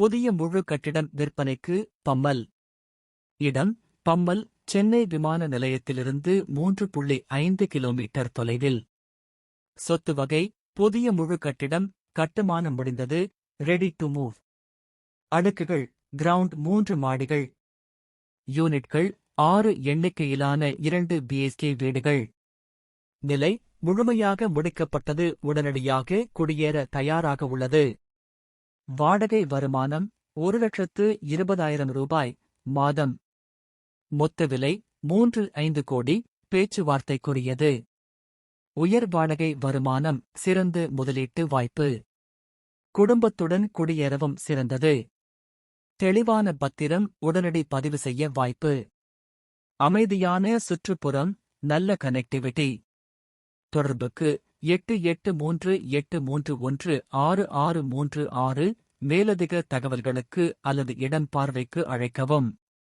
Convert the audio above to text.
புதிய முழு கட்டிடம் விற்பனைக்கு பம்மல். இடம் பம்மல் சென்னை விமான நிலையத்திலிருந்து மூன்று புள்ளி ஐந்து கிலோமீட்டர் தொலைவில். சொத்து வகை புதிய முழு கட்டிடம் கட்டுமானம் முடிந்தது ரெடி டு மூவ் அடுக்குகள் கிரவுண்ட் மூன்று மாடிகள். யூனிட்கள் ஆறு எண்ணிக்கையிலான இரண்டு பிஎஸ்கே வீடுகள். நிலை முழுமையாக முடிக்கப்பட்டது உடனடியாக குடியேற தயாராக உள்ளது. வாடகை வருமானம் ஒரு லட்சத்து இருபதாயிரம் ரூபாய் மாதம். மொத்த விலை மூன்று ஐந்து கோடி பேச்சுவார்த்தைக்குரியது. உயர் வாடகை வருமானம் சிறந்த முதலீட்டு வாய்ப்பு. குடும்பத்துடன் குடியேறவும் சிறந்தது. தெளிவான பத்திரம் உடனடி பதிவு செய்ய வாய்ப்பு. அமைதியான சுற்றுப்புறம் நல்ல கனெக்டிவிட்டி தொடர்புக்கு எட்டு எட்டு மூன்று எட்டு மூன்று ஒன்று ஆறு ஆறு மூன்று ஆறு மேலதிக தகவல்களுக்கு அல்லது இடம் பார்வைக்கு அழைக்கவும்.